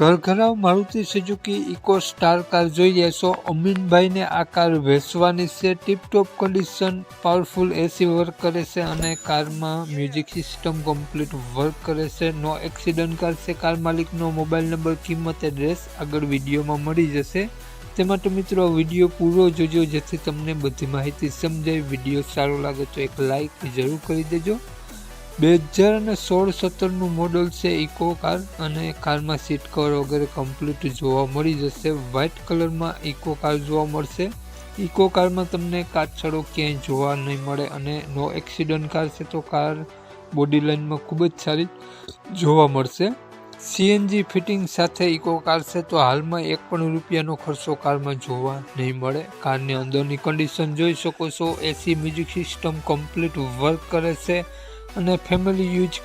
ઘરઘરાવ Maruti Suzuki Eeco star car જોઈ સો અમીનભાઈને આ કાર વેચવાની છે. Tiptop condition powerful AC work કરે છે અને કારમાં મ્યુઝિક સિસ્ટમ કમ્પ્લીટ વર્ક કરે છે. નો એક્સિડન્ટ કાર છે. કાર માલિકનો મોબાઈલ નંબર કિંમત એડ્રેસ આગળ વિડીયોમાં મળી જશે. તે માટે મિત્રો વીડિયો પૂરો જોજો જેથી તમને બધી માહિતી સમજાય. વીડિયો સારો લાગે તો એક લાઈક જરૂર કરી દેજો. બે હજાર અને સોળ સત્તરનું મોડલ છે ઇકો કાર અને કારમાં સીટ કવર વગેરે કમ્પ્લીટ જોવા મળી જશે. વ્હાઇટ કલરમાં ઇકો કાર જોવા મળશે. ઇકો કારમાં તમને કાચળો ક્યાંય જોવા નહીં મળે અને નો એક્સિડન્ટ કાર છે તો કાર બોડી લાઇનમાં ખૂબ જ સારી જોવા મળશે. સીએનજી ફિટિંગ સાથે ઇકો કાર છે તો હાલમાં એક પણ રૂપિયાનો ખર્ચો કારમાં જોવા નહીં મળે. કારની અંદરની કન્ડિશન જોઈ શકો છો. AC music system complete work કરે છે. અને ફેમિલી યુઝ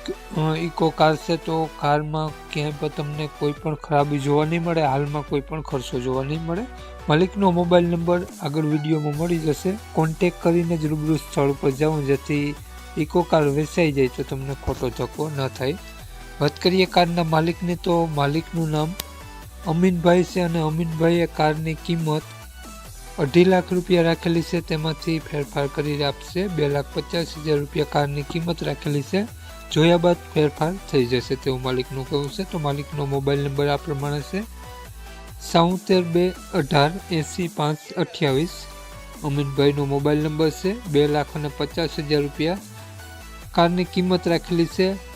ઇકો કાર છે તો કારમાં ક્યાંય પણ તમને કોઈ પણ ખરાબી જોવા નહીં મળે, હાલમાં કોઈ પણ ખર્ચો જોવા નહીં મળે. માલિકનો મોબાઈલ નંબર આગળ વિડીયોમાં મળી જશે. કોન્ટેક કરીને જ રૂબરૂ સ્થળ પર જાઉં, જેથી ઇકો કાર વેચાઈ જાય તો તમને ખોટો ધક્કો ન થાય. વાત કરીએ કારના માલિકની, તો માલિકનું નામ અમીનભાઈ છે અને અમીનભાઈએ કારની કિંમત અઢી લાખ રૂપિયા રાખેલી છે. તેમાંથી ફેરફાર કરી આપશે. બે લાખ પચાસ હજાર રૂપિયા કારની કિંમત રાખેલી છે. જોયા બાદ ફેરફાર થઈ જશે તેવું માલિકનું કહેવું છે. તો માલિકનો મોબાઈલ નંબર આ પ્રમાણે છે. સાઉતેર બે અઢાર એંસી પાંચ અઠ્યાવીસ. અમિતભાઈનો મોબાઈલ નંબર છે. બે લાખ અને પચાસ હજાર રૂપિયા કારની કિંમત રાખેલી છે.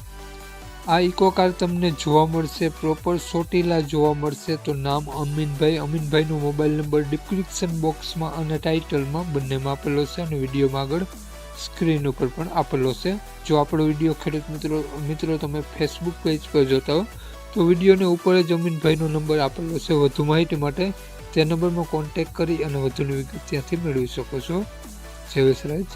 આ ઇકો કાર તમને જોવા મળશે પ્રોપર સોટીલા જોવા મળશે, તો નામ અમીનભાઈ. અમીનભાઈનો મોબાઈલ નંબર ડિસ્ક્રિપ્શન બોક્સમાં અને ટાઇટલમાં બંનેમાં આપેલો છે અને વિડીયોમાં આગળ સ્ક્રીન ઉપર પણ આપેલો છે. જો આપણો વીડિયો ખેડૂત મિત્રો મિત્રો તમે ફેસબુક પેજ પર જોતા હો, તો વિડીયોને ઉપર જ અમીનભાઈનો નંબર આપેલો છે. વધુ માહિતી માટે તે નંબરમાં કોન્ટેક કરી અને વધુની વિગત ત્યાંથી મેળવી શકો છો. જય વસરાજ